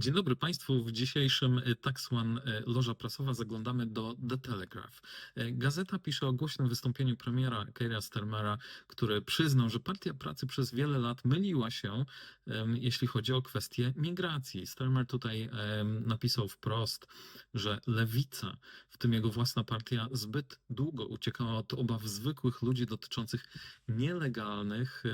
Dzień dobry Państwu. W dzisiejszym e, Tax One Loża Prasowa zaglądamy do The Telegraph. E, Gazeta pisze o głośnym wystąpieniu premiera Keira Starmera, który przyznał, że Partia Pracy przez wiele lat myliła się, jeśli chodzi o kwestię migracji. Starmer tutaj napisał wprost, że lewica, w tym jego własna partia, zbyt długo uciekała od obaw zwykłych ludzi dotyczących nielegalnych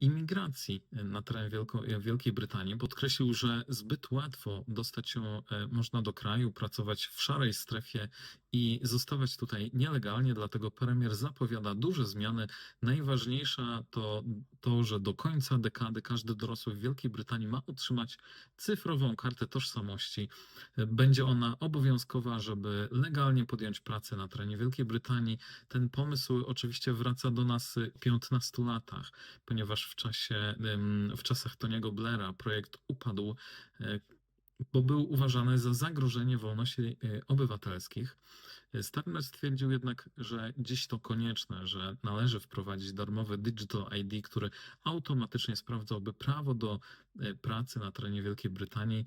imigracji na teren Wielko, Wielkiej Brytanii. Podkreślił, że zbyt łatwo dostać się e, można do kraju, pracować w szarej strefie i zostawać tutaj nielegalnie, dlatego premier zapowiada duże zmiany. Najważniejsza to to, że do końca dekady każdy dorosły w Wielkiej Brytanii ma otrzymać cyfrową kartę tożsamości. Będzie ona obowiązkowa, żeby legalnie podjąć pracę na terenie Wielkiej Brytanii. Ten pomysł oczywiście wraca do nas w 15 latach, ponieważ w czasie, w czasach Toniego Blaira projekt upadł, e, bo był uważany za zagrożenie wolności e, obywatelskich. Starmer stwierdził jednak, że dziś to konieczne, że należy wprowadzić darmowy Digital ID, który automatycznie sprawdzałby prawo do e, pracy na terenie Wielkiej Brytanii.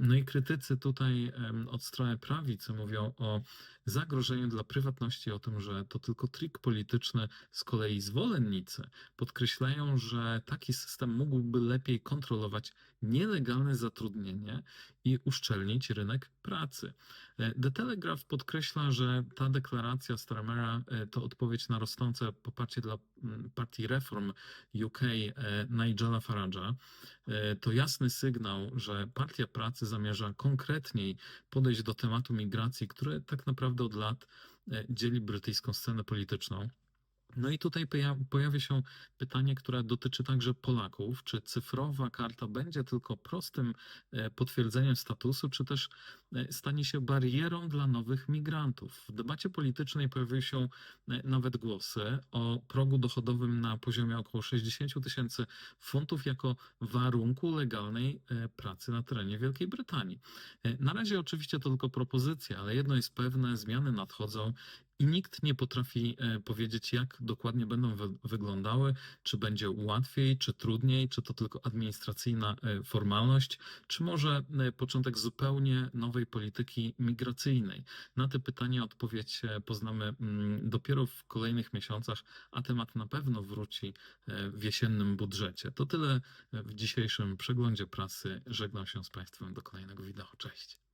No i krytycy tutaj od strony prawicy mówią o zagrożeniu dla prywatności, o tym, że to tylko trik polityczny. Z kolei zwolennicy podkreślają, że taki system mógłby lepiej kontrolować nielegalne zatrudnienie i uszczelnić rynek pracy. E, The Telegraph podkreśla, że ta deklaracja Starmera e, to odpowiedź na rosnące poparcie dla mm, partii Reform UK e, Nigela Farage'a. E, To jasny sygnał, że Partia Pracy zamierza konkretniej podejść do tematu migracji, który tak naprawdę od lat dzieli brytyjską scenę polityczną. No i tutaj poja- pojawia się pytanie, które dotyczy także Polaków. Czy cyfrowa karta będzie tylko prostym e, potwierdzeniem statusu, czy też e, stanie się barierą dla nowych migrantów? W debacie politycznej pojawiły się e, nawet głosy o progu dochodowym na poziomie około 60 000 tysięcy funtów jako warunku legalnej pracy na terenie Wielkiej Brytanii. Na razie oczywiście to tylko propozycja, ale jedno jest pewne, zmiany nadchodzą i nikt nie potrafi e, powiedzieć, jak dokładnie będą wy wyglądały, czy będzie łatwiej, czy trudniej, czy to tylko administracyjna e, formalność, czy może e, początek zupełnie nowej polityki migracyjnej. Na te pytania odpowiedź poznamy mm, dopiero w kolejnych miesiącach, a temat na pewno wróci w jesiennym budżecie. To tyle w dzisiejszym przeglądzie prasy. Żegnam się z Państwem do kolejnego wideo. Cześć.